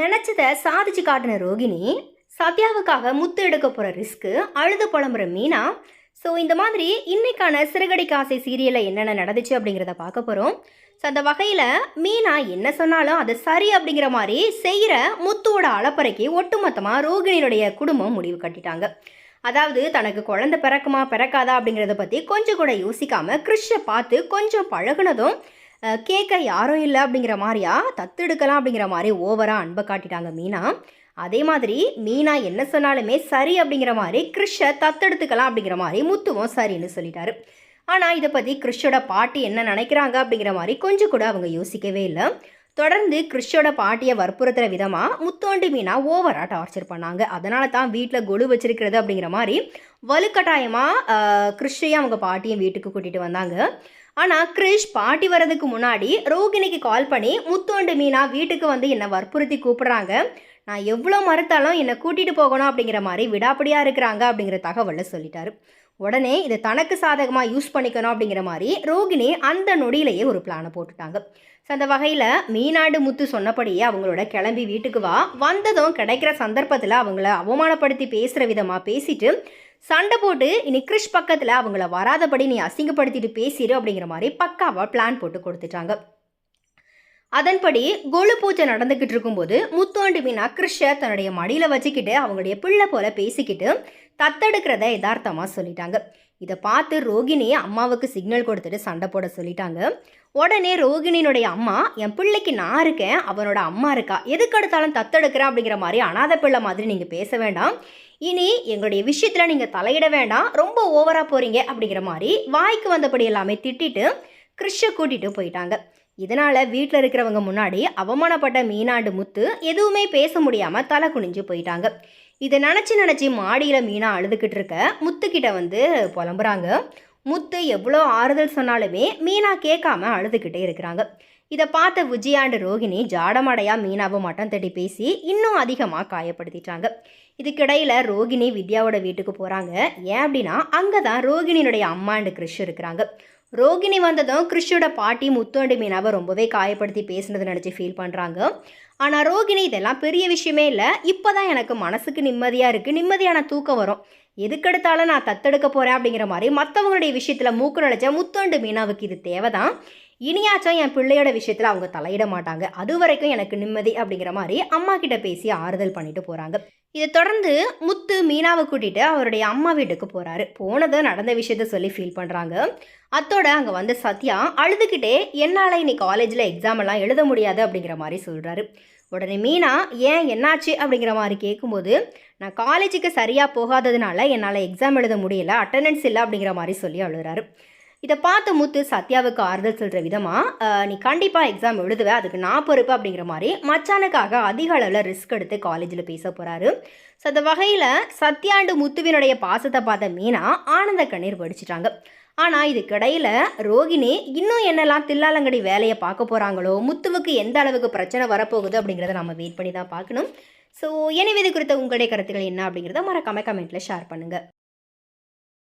நினச்சதை சாதிச்சு காட்டின ரோகிணி சத்யாவுக்காக முத்து எடுக்க போகிற ரிஸ்க்கு அழுது புலம்புற மீனா. ஸோ இந்த மாதிரி இன்னைக்கான சிறுகடி காசை சீரியலில் என்னென்ன நடந்துச்சு அப்படிங்கிறத பார்க்க போகிறோம் ஸோ அந்த வகையில் மீனா என்ன சொன்னாலும் அது சரி அப்படிங்கிற மாதிரி செய்கிற முத்துவோட அளப்பறைக்கு ஒட்டுமொத்தமாக ரோகிணியுடைய குடும்பம் முடிவு கட்டிட்டாங்க. அதாவது தனக்கு குழந்தை பிறக்குமா பிறக்காதா அப்படிங்கிறத பற்றி கொஞ்சம் கூட யோசிக்காமல் கிறிஷை பார்த்து கொஞ்சம் பழகுனதும் கேட்க யாரும் இல்லை அப்படிங்கிற மாதிரியா தத்தெடுக்கலாம் அப்படிங்கிற மாதிரி ஓவராக அன்பை காட்டிட்டாங்க மீனா. அதே மாதிரி மீனா என்ன சொன்னாலுமே சரி அப்படிங்கிற மாதிரி கிறிஷை தத்தெடுத்துக்கலாம் அப்படிங்கிற மாதிரி முத்துவும் சரின்னு சொல்லிட்டாரு. ஆனால் இதை பற்றி கிறிஷோட பாட்டி என்ன நினைக்கிறாங்க அப்படிங்கிற மாதிரி கொஞ்சம் கூட அவங்க யோசிக்கவே இல்லை. தொடர்ந்து கிறிஷோட பாட்டியை வற்புறுத்துற விதமாக முத்தோண்டி மீனா ஓவராக டார்ச்சர் பண்ணாங்க. அதனால தான் வீட்டில் கொலு வச்சிருக்கிறது அப்படிங்கிற மாதிரி வலுக்கட்டாயமாக கிறிஷையும் அவங்க பாட்டியும் வீட்டுக்கு கூட்டிகிட்டு வந்தாங்க. ஆனால் கிறிஷ் பாட்டி வரதுக்கு முன்னாடி ரோகிணிக்கு கால் பண்ணி முத்தோண்டு மீனா வீட்டுக்கு வந்து என்னை வற்புறுத்தி கூப்பிட்றாங்க. நான் எவ்வளோ மறுத்தாலும் என்னை கூட்டிகிட்டு போகணும் அப்படிங்கிற மாதிரி விடாப்படியாக இருக்கிறாங்க அப்படிங்கிற தகவலை சொல்லிட்டாரு. உடனே இதை தனக்கு சாதகமாக யூஸ் பண்ணிக்கணும் அப்படிங்கிற மாதிரி ரோகிணி அந்த நொடியிலேயே ஒரு பிளானை போட்டுட்டாங்க. ஸோ அந்த வகையில் மீனாடு முத்து சொன்னபடியே அவங்களோட கிளம்பி வீட்டுக்கு வா. வந்ததும் கிடைக்கிற சந்தர்ப்பத்தில் அவங்கள அவமானப்படுத்தி பேசுகிற விதமாக பேசிட்டு சண்டை போட்டு இனி கிறிஷ் பக்கத்தில் அவங்கள வராதபடி நீ அசிங்கப்படுத்திட்டு பேசிடு அப்படிங்கிற மாதிரி பக்காவாக பிளான் போட்டு கொடுத்துட்டாங்க. அதன்படி கொலு பூஜை நடந்துக்கிட்டு இருக்கும்போது முத்தோண்டு மீனா கிறிஷை தன்னுடைய மடியில் வச்சுக்கிட்டு அவங்களுடைய பிள்ளை போல பேசிக்கிட்டு தத்தெடுக்கிறத யதார்த்தமாக சொல்லிட்டாங்க. இதை பார்த்து ரோகிணி அம்மாவுக்கு சிக்னல் கொடுத்துட்டு சண்டை போட சொல்லிட்டாங்க. உடனே ரோகிணியினுடைய அம்மா என் பிள்ளைக்கு நான் இருக்கேன் அவனோட அம்மா இருக்கா? எதுக்கு எடுத்தாலும் தத்தெடுக்கிறேன் அப்படிங்கிற மாதிரி அனாதை பிள்ளை மாதிரி நீங்கள் பேச வேண்டாம். இனி எங்களுடைய விஷயத்தில் நீங்கள் தலையிட வேண்டாம். ரொம்ப ஓவராக போகிறீங்க அப்படிங்கிற மாதிரி வாய்க்கு வந்தபடி எல்லாமே திட்டிட்டு கிறிஷை கூட்டிகிட்டு போயிட்டாங்க. இதனால் வீட்டில் இருக்கிறவங்க முன்னாடி அவமானப்பட்ட மீனாண்டு முத்து எதுவுமே பேச முடியாமல் தலை குனிஞ்சு போயிட்டாங்க. இதை நினச்சி நினச்சி மாடியில் மீனா அழுதுகிட்டு இருக்க முத்துக்கிட்ட வந்து புலம்புறாங்க. முத்து எவ்வளோ ஆறுதல் சொன்னாலுமே மீனா கேட்காம அழுதுகிட்டே இருக்கிறாங்க. இதை பார்த்த விஜயாண்டு ரோகிணி ஜாடமடையா மீனாவை மட்டம் தட்டி பேசி இன்னும் அதிகமாக காயப்படுத்திட்டாங்க. இதுக்கிடையில் ரோகிணி வித்யாவோட வீட்டுக்கு போகிறாங்க ஏன் அப்படின்னா அங்கே தான் ரோகிணியினுடைய அம்மாண்டு கிறிஷ் இருக்கிறாங்க. ரோகிணி வந்ததும் கிறிஷோட பாட்டி முத்தோண்டு மீனாவை ரொம்பவே காயப்படுத்தி பேசுனதை நினச்சி ஃபீல் பண்ணுறாங்க ஆனால் ரோகிணி இதெல்லாம் பெரிய விஷயமே இல்லை. இப்போ தான் எனக்கு மனசுக்கு நிம்மதியாக இருக்குது நிம்மதியான தூக்கம் வரும். எதுக்கெடுத்தாலும் நான் தத்தெடுக்க போகிறேன் அப்படிங்கிற மாதிரி மற்றவங்களுடைய விஷயத்தில் மூக்கு நுழைச்ச முத்தோண்டு மீனாவுக்கு இது தேவைதான். இனியாச்சும் என் பிள்ளையோட விஷயத்தில் அவங்க தலையிட மாட்டாங்க. அது வரைக்கும் எனக்கு நிம்மதி அப்படிங்கிற மாதிரி அம்மா கிட்ட பேசி ஆறுதல் பண்ணிட்டு போகிறாங்க இதை தொடர்ந்து முத்து மீனாவை கூட்டிட்டு அவருடைய அம்மா வீட்டுக்கு போகிறாரு போனதை நடந்த விஷயத்த சொல்லி ஃபீல் பண்ணுறாங்க அத்தோட அங்கே வந்து சத்யா அழுதுகிட்டே என்னால் இன்னைக்கு காலேஜில் எக்ஸாம் எல்லாம் எழுத முடியாது அப்படிங்கிற மாதிரி சொல்கிறாரு உடனே மீனா ஏன் என்னாச்சு? அப்படிங்கிற மாதிரி கேட்கும்போது நான் காலேஜுக்கு சரியாக போகாததுனால என்னால் எக்ஸாம் எழுத முடியல அட்டண்டன்ஸ் இல்லை அப்படிங்கிற மாதிரி சொல்லி அழுகிறாரு இதை பார்த்த முத்து சத்யாவுக்கு ஆறுதல் சொல்கிற விதமாக நீ கண்டிப்பாக எக்ஸாம் எழுதுவ அதுக்கு நான் பொறுப்பு அப்படிங்கிற மாதிரி மச்சானுக்காக அதிக அளவில் ரிஸ்க் எடுத்து காலேஜில் பேச போகிறாரு ஸோ அந்த வகையில் சத்யாண்டு முத்துவினுடைய பாசத்தை பார்த்த மீனா ஆனந்த கண்ணீர் வடிச்சிட்டாங்க. ஆனால் இதுக்கிடையில் ரோகிணி இன்னும் என்னெல்லாம் தில்லாலங்கடி வேலையை பார்க்க போகிறாங்களோ முத்துவுக்கு எந்த அளவுக்கு பிரச்சனை வரப்போகுது அப்படிங்கிறத நம்ம வெயிட் பண்ணி தான் பார்க்கணும். ஸோ எனவே இது குறித்த உங்களுடைய கருத்துக்கள் என்ன அப்படிங்கிறத மறக்காம கமெண்ட்டில் ஷேர் பண்ணுங்கள்